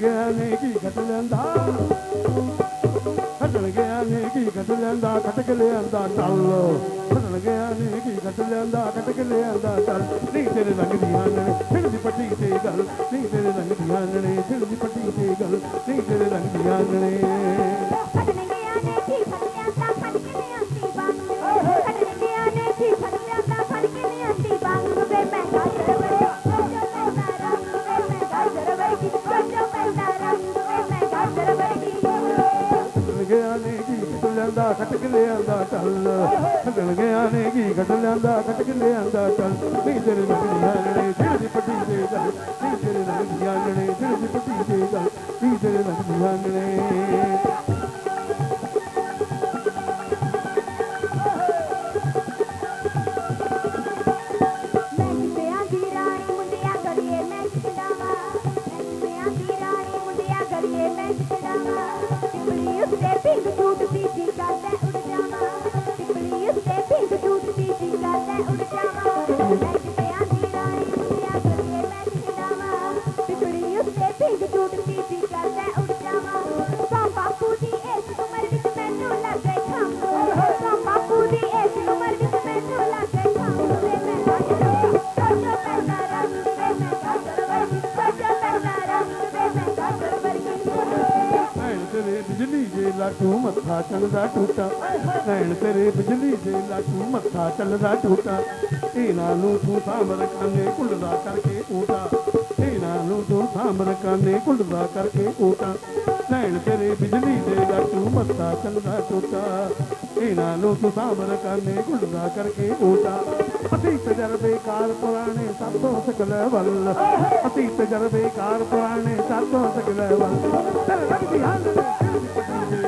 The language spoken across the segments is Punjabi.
ਗਿਆ ਨੇ ਕੀ ਖੱਟ ਲੈਂਦਾ? ਖੱਟਣ ਗਿਆ ਨੇ ਕੀ ਖੱਟ ਲੈਂਦਾ? ਖਟਕ ਲਿਆਂਦਾ ਟੱਲ। ਖੱਟਣ ਗਿਆ ਨੇ ਕੀ ਖੱਟ ਲੈਂਦਾ? ਖਟਕ ਲਿਆਂਦਾ ਟੱਲ। ਨਹੀਂ ਤੇਰੇ ਰੰਗ ਦੀ ਦੀ ਪੱਟੀ ਤੇ ਗੱਲ। ਨਹੀਂ ਤੇਰੇ ਰੰਗ ਦੀ ਆਨਣ ਦੀ ਪੱਟੀ ਗੱਲ। ਨਹੀਂ ਤੇਰੇ ਰੰਗ ਦੀ ਲਿਆਂਦਾ ਖੱਟ ਕੇ ਲਿਆਂਦਾ ਟੱਲ ਖੱਟਣ ਗਿਆ ਨੇ ਕੀ ਖੱਟ ਲਿਆਂਦਾ, ਖੱਟ ਕੇ ਲਿਆਂਦਾ ਟੱਲ ਨਹੀਂ ਤੇਰੇ ਰੰਗ ਦੀ ਹਾਨਣੇ ਦੀ ਪੱਟੀ ਤੇ ਗੱਲ ਨਹੀਂ ਤੇਰੇ ਰੰਗ ਦੀ ਹਾਨਣੇ ਦੀ ਪੱਟੀ ਤੇ ਗੱਲ ਨਹੀਂ ਤੇਰੇ ਰੰਗ ਦੀ ਹਾਨਣੇ ਮੈਂ ਕਿਤਿਆਂ ਲਾਟੂ ਮੱਥਾ ਚੱਲਦਾ ਟੂਟਾ। ਭੈਣ ਤੇਰੇ ਬਿਜਲੀ ਦੇ ਲਾਟੂ ਮੱਥਾ ਚੱਲਦਾ ਟੂਟਾ। ਇਹਨਾਂ ਨੂੰ ਤੂੰ ਸਾਂਭਰ ਕਾਨੇ ਕੁੱਲਦਾ ਕਰਕੇ ਊਟਾ। ਇਹਨਾਂ ਨੂੰ ਤੂੰ ਸਾਂਭਰ ਕਾਨੇ ਕੁੱਲਦਾ ਕਰਕੇ ਊਟਾ। ਭੈਣ ਤੇਰੇ ਬਿਜਲੀ ਦੇ ਲਾਟੂ ਮੱਥਾ ਚੱਲਦਾ ਟੂਟਾ। ਇਹਨਾਂ ਨੂੰ ਤੂੰ ਸਾਂਭਰ ਕਾਨੇ ਕੁੱਲਦਾ ਕਰਕੇ ਊਟਾ। ਅਸੀਂ ਤਜਰਬੇਕਾਰ ਪੁਰਾਣੇ ਸਾਥੋਂ ਸਕਲੇ ਵੱਲ। ਅਸੀਂ ਤਜਰਬੇਕਾਰ ਪੁਰਾਣੇ ਸਾਥੋਂ ਸਕਲੇ ਵੱਲ। ਤੇਰੇ ਲੱਗਦੀ ਹਾਲ ਨੇ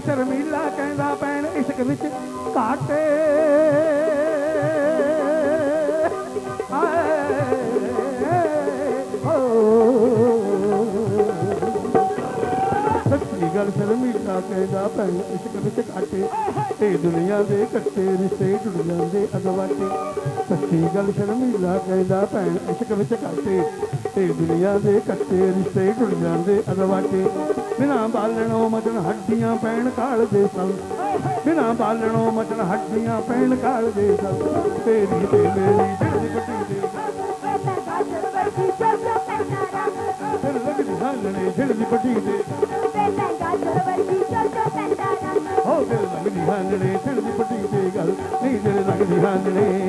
ਸ਼ਰਮੀਲਾ ਕਹਿੰਦਾ ਪੈਣ ਇਸ਼ਕ ਵਿੱਚ ਘਾਟੇ ਸੱਚੀ ਗੱਲ ਸ਼ਰਮੀਲਾ ਕਹਿੰਦਾ ਭੈਣ ਇਸ਼ਕ ਵਿੱਚ ਘਾਟੇ। ਤੇ ਦੁਨੀਆ ਦੇ ਕੱਟੇ ਰਿਸ਼ਤੇ ਟੁੱਟ ਜਾਂਦੇ ਅਗਵਾਟੇ। ਸੱਚੀ ਗੱਲ ਸ਼ਰਮੀਲਾ ਕਹਿੰਦਾ ਭੈਣ ਇਸ਼ਕ ਵਿੱਚ ਘਾਟੇ। ਤੇ ਦੁਨੀਆ ਦੇ ਕੱਟੇ ਰਿਸ਼ਤੇ ਟੁੱਟ ਜਾਂਦੇ ਅਗਵਾਟੇ। ਬਿਨਾ ਬਾਲਣੋਂ ਮਚਣ ਹੱਡੀਆਂ ਪੈਣ ਕਾਲ ਦੇ ਸਲ ਬਿਨਾ ਬਾਲਣੋਂ ਮਚਣ ਹੱਡੀਆਂ ਪੈਣ ਕਾਲ ਦੇ ਸਲ ਤੇਰੀ ਤੇ ਮੇਰੀ ਦਿਲ ਦੀ ਦੇ ਫਿਰ ਲੱਗਦੀ ਹਾਲਣੇ ਦਿਲ ਦੀ ਦੇ ਹੋ ਦਿਲ ਲੱਗਦੀ ਹਾਲਣੇ ਦਿਲ ਦੀ ਪੱਟੀ ਤੇ ਗੱਲ। ਨਹੀਂ ਦਿਲ ਲੱਗਦੀ ਹਾਲਣੇ